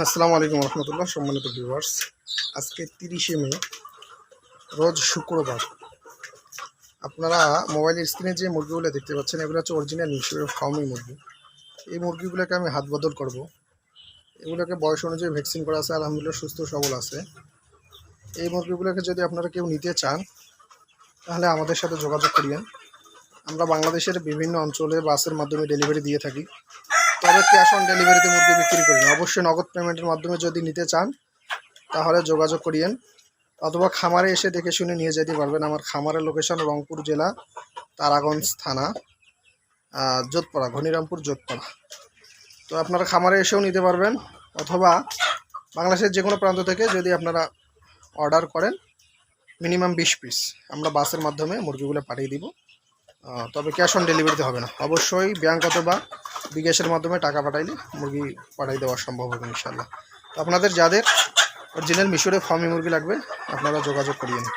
আসসালামু আলাইকুম রহমতুল্লাহ, সম্মানিত ভিউয়ার্স আজকে তিরিশে মে, রোজ শুক্রবার। আপনারা মোবাইলের স্ক্রিনে যে মুরগিগুলো দেখতে পাচ্ছেন, এগুলো হচ্ছে অরিজিনাল মিশরের ফার্মি মুরগি। এই মুরগিগুলোকে আমি হাত বদল করব। এগুলোকে বয়স অনুযায়ী ভ্যাকসিন করা আছে, আলহামদুলিল্লাহ সুস্থ সবল আছে। এই মুরগিগুলোকে যদি আপনারা কেউ নিতে চান, তাহলে আমাদের সাথে যোগাযোগ করিয়েন। আমরা বাংলাদেশের বিভিন্ন অঞ্চলে বাসের মাধ্যমে ডেলিভারি দিয়ে থাকি। তবে ক্যাশ অন ডেলিভারিতে মুরগি বিক্রি করি না অবশ্যই নগদ পেমেন্টের মাধ্যমে যদি নিতে চান, তাহলে যোগাযোগ করিয়েন। অথবা খামারে এসে দেখে শুনে নিয়ে যেতে পারবেন। আমার খামারের লোকেশন রংপুর জেলা, তারাগঞ্জ থানা যোধপাড়া, ঘনিরামপুর, যোধপাড়া। তো আপনারা খামারে এসেও নিতে পারবেন, অথবা বাংলাদেশের যে কোনো প্রান্ত থেকে যদি আপনারা অর্ডার করেন, মিনিমাম বিশ পিস। আমরা বাসের মাধ্যমে মুরগিগুলো পাঠিয়ে দিব। তবে ক্যাশ অন ডেলিভারিতে হবে না। অবশ্যই ব্যাংক অথবা বিকাশের মাধ্যমে টাকা পাঠাইলে মুরগি পাঠাই দেওয়া সম্ভব হবে ইনশাল্লাহ তো আপনাদের যাদের অরিজিনাল মিশরে ফার্মি মুরগি লাগবে, আপনারা যোগাযোগ করিয়ে নিন।